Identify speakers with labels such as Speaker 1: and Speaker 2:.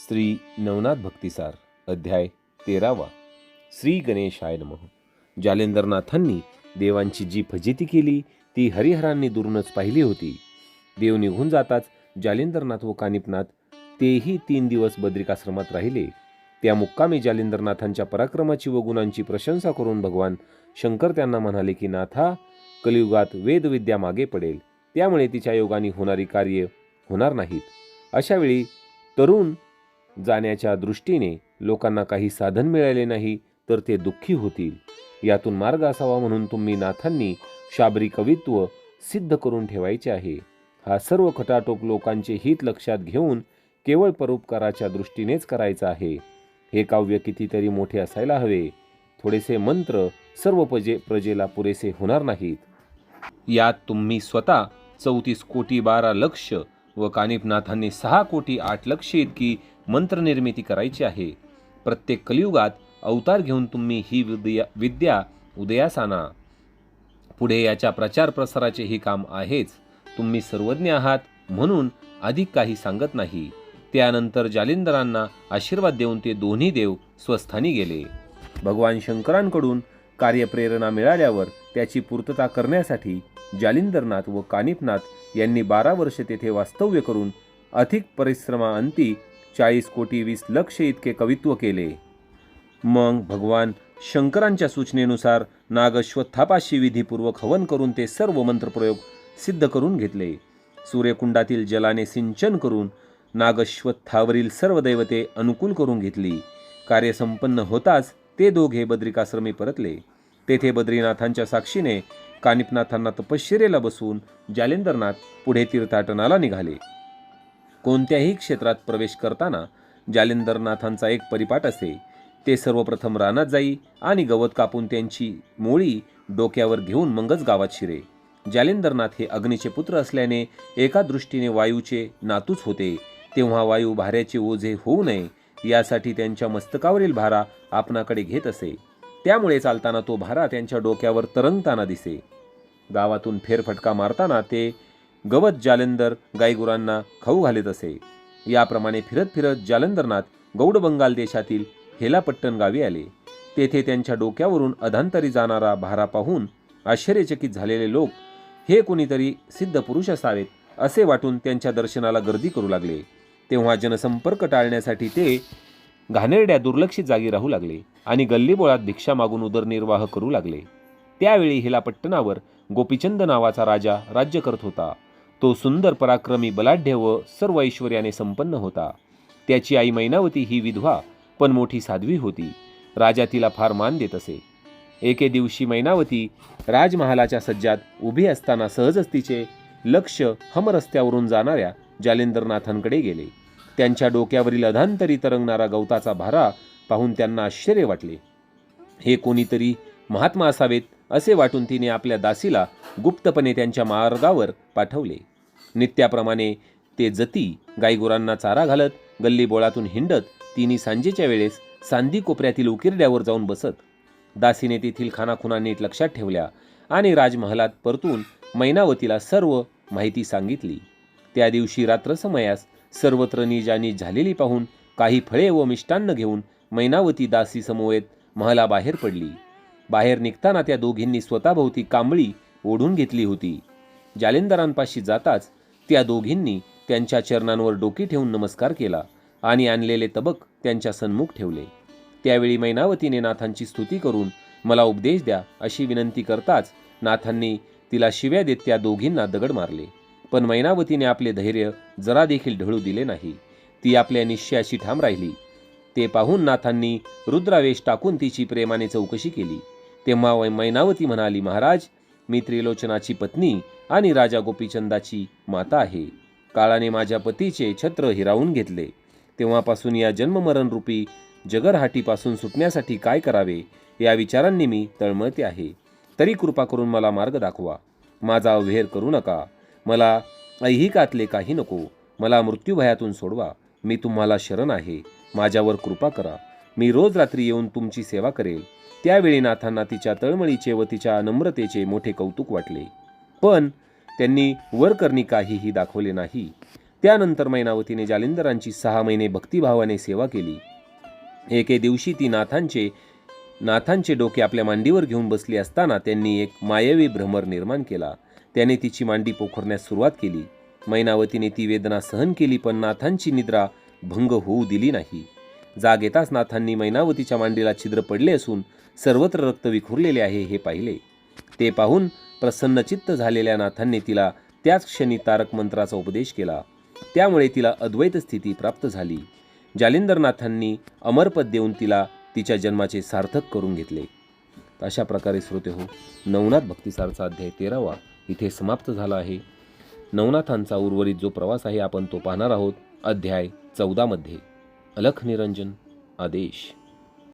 Speaker 1: श्री नवनाथ भक्तिसार अध्याय तेरावा. श्री गणेशाय नमः. जालेंद्रनाथांनी देवांची जी फजिती केली ती हरिहरांनी दुरूनच पाहिली होती. देव निघून जाताच जालिंदरनाथ व कानिपनाथ तेही तीन दिवस बद्रिकाश्रमात राहिले. त्या मुक्कामी जालिंदरनाथांच्या पराक्रमाची व गुणांची प्रशंसा करून भगवान शंकर त्यांना म्हणाले की नाथा कलियुगात वेदविद्या मागे पडेल. त्यामुळे तिच्या योगाने होणारी कार्य होणार नाहीत. अशावेळी तरुण जाण्याच्या दृष्टीने लोकांना काही साधन मिळाले नाही तर ते दुःखी होतील. यातून मार्ग असावा म्हणून तुम्ही नाथांनी शाबरी कवित्व सिद्ध करून ठेवायचे आहे. हा सर्व खटाटोप लोकांचे हित लक्षात घेऊन केवळ परोपकाराच्या दृष्टीनेच करायचा आहे. हे काव्य कितीतरी मोठे असायला हवे. थोडेसे मंत्र सर्व प्रजे प्रजेला पुरेसे होणार नाहीत. यात तुम्ही स्वतः चौतीस कोटी बारा लक्ष व कानिपनाथांनी सहा कोटी आठ लक्ष इतकी मंत्रनिर्मिती करायची आहे. प्रत्येक कलियुगात अवतार घेऊन तुम्ही ही विद्या विद्या उदयास आणा पुढे याच्या प्रचार प्रसाराचे हे काम आहेच. तुम्ही सर्वज्ञ आहात म्हणून अधिक काही सांगत नाही. त्यानंतर जालिंदरांना आशीर्वाद देऊन ते दोन्ही देव स्वस्थानी गेले. भगवान शंकरांकडून कार्यप्रेरणा मिळाल्यावर त्याची पूर्तता करण्यासाठी जालिंदरनाथ व कानिपनाथ यांनी बारा वर्ष तेथे वास्तव्य करून अधिक परिश्रमाअंती चाळीस कोटी वीस लक्ष इतके कवित्व केले. मग भगवान शंकरांच्या सूचनेनुसार नागश्वत्थापाशी विधीपूर्वक हवन करून ते सर्व मंत्रप्रयोग सिद्ध करून घेतले. सूर्यकुंडातील जलाने सिंचन करून नागश्वत्थावरील सर्व दैवते अनुकूल करून घेतली. कार्य संपन्न होताच ते दोघे बद्रिकाश्रमी परतले. तेथे बद्रीनाथांच्या साक्षीने कानिपनाथांना तपश्चर्याला बसवून जालेंदरनाथ पुढे तीर्थाटनाला निघाले. कोणत्याही क्षेत्रात प्रवेश करताना जालिंदरनाथांचा एक परिपाठ असे. ते सर्वप्रथम रानात जाई आणि गवत कापून त्यांची मोळी डोक्यावर घेऊन मगच गावात शिरे. जालिंदरनाथ हे अग्नीचे पुत्र असल्याने एका दृष्टीने वायूचे नातूच होते. तेव्हा वायू भाऱ्याचे ओझे होऊ नये यासाठी त्यांच्या मस्तकावरील भारा आपणाकडे घेत असे. त्यामुळे चालताना तो भारा त्यांच्या डोक्यावर तरंगताना दिसे. गावातून फेरफटका मारताना ते गवत जालंदर गाईगुरांना खाऊ घालत असे. याप्रमाणे फिरत फिरत जालंदरनाथ गौड बंगाल देशातील हेलापट्टण गावी आले. तेथे त्यांच्या डोक्यावरून अधांतरी जाणारा भारा पाहून आश्चर्यचकित झालेले लोक हे कोणीतरी सिद्ध पुरुष असावेत असे वाटून त्यांच्या दर्शनाला गर्दी करू लागले. तेव्हा जनसंपर्क टाळण्यासाठी ते घाणेरड्या दुर्लक्षित जागी राहू लागले आणि गल्लीबोळात भिक्षा मागून उदरनिर्वाह करू लागले. त्यावेळी हिलापट्टणावर गोपीचंद नावाचा राजा राज्य करत होता. तो सुंदर पराक्रमी बलाढ्य व सर्व ऐश्वर्याने संपन्न होता. त्याची आई मैनावती ही विधवा पण मोठी साध्वी होती. राजा तिला फार मान देत असे. एके दिवशी मैनावती राजमहालाच्या सज्जात उभी असताना सहजच तिचे लक्ष हमरस्त्यावरून जाणाऱ्या जालेंद्रनाथांकडे गेले. त्यांच्या डोक्यावरील अधांतरी तरंगणारा गवताचा भारा पाहून त्यांना आश्चर्य वाटले. हे कोणीतरी महात्मा असावेत असे वाटून तिने आपल्या दासीला गुप्तपणे त्यांच्या मार्गावर पाठवले. नित्याप्रमाणे ते जती गायगुरांना चारा घालत गल्लीबोळातून हिंडत तिने सांजेच्या वेळेस सांदी कोपऱ्यातील उकिरड्यावर जाऊन बसत. दासीने तेथील खानाखुना नीट लक्षात ठेवल्या आणि राजमहालात परतून मैनावतीला सर्व माहिती सांगितली. त्या दिवशी रात्रसमयास सर्वत्र निजानी झालेली पाहून काही फळे व मिष्टान्न घेऊन मैनावती दासी समवेत महालाबाहेर पडली. बाहेर निघताना त्या दोघींनी स्वतःभोवती कांबळी ओढून घेतली होती. जालेंदरांपाशी जाताच त्या दोघींनी त्यांच्या चरणांवर डोकी ठेवून नमस्कार केला आणि आणलेले तबक त्यांच्या सन्मुख ठेवले. त्यावेळी मैनावतीने नाथांची स्तुती करून मला उपदेश द्या अशी विनंती करताच नाथांनी तिला शिव्या देत त्या दोघींना दगड मारले. पण मैनावतीने आपले धैर्य जरा देखील ढळू दिले नाही. ती आपल्या निश्चयाशी ठाम राहिली. ते पाहून नाथांनी रुद्रावेश टाकून तिची प्रेमाने चौकशी केली. तेव्हा वै- मैनावती म्हणाली महाराज मी त्रिलोचनाची पत्नी आणि राजा गोपीचंदाची माता आहे. काळाने माझ्या पतीचे छत्र हिरावून घेतले. तेव्हापासून या जन्ममरण रूपी जगरहाटीपासून सुटण्यासाठी काय करावे या विचारांनी मी तळमळते आहे. तरी कृपा करून मला मार्ग दाखवा. माझा अवहेर करू नका. मला ऐहिकातले काही नको. मला मृत्यूभयातून सोडवा. मी तुम्हाला शरण आहे. माझ्यावर कृपा करा. मी रोज रात्री येऊन तुमची सेवा करेल. त्यावेळी नाथांना तिच्या तळमळीचे व तिच्या नम्रतेचे मोठे कौतुक वाटले. पण त्यांनी वरकरणी काहीही दाखवले नाही. त्यानंतर मैनावतीने जालिंदरांची सहा महिने भक्तिभावाने सेवा केली. एके दिवशी ती नाथांचे नाथांचे डोके आपल्या मांडीवर घेऊन बसली असताना त्यांनी एक मायवी भ्रमर निर्माण केला. त्याने तिची मांडी पोखरण्यास सुरुवात केली. मैनावतीने ती वेदना सहन केली पण नाथांची निद्रा भंग होऊ दिली नाही. जाग येताच नाथांनी मैनावतीच्या मांडीला छिद्र पडले असून सर्वत्र रक्त विखुरलेले आहे हे पाहिले. ते पाहून प्रसन्नचित्त झालेल्या नाथांनी तिला त्याच क्षणी तारक मंत्राचा उपदेश केला. त्यामुळे तिला अद्वैत स्थिती प्राप्त झाली. जालिंदरनाथांनी अमरपद देऊन तिला तिच्या जन्माचे सार्थक करून घेतले. अशा प्रकारे श्रोते हो नवनाथ भक्तिसारचा अध्याय तेरावा इथे समाप्त झाला आहे. नवनाथांचा उर्वरित जो प्रवास आहे आपण तो पाहणार आहोत. अध्याय चौदामध्ये अलख निरंजन आदेश.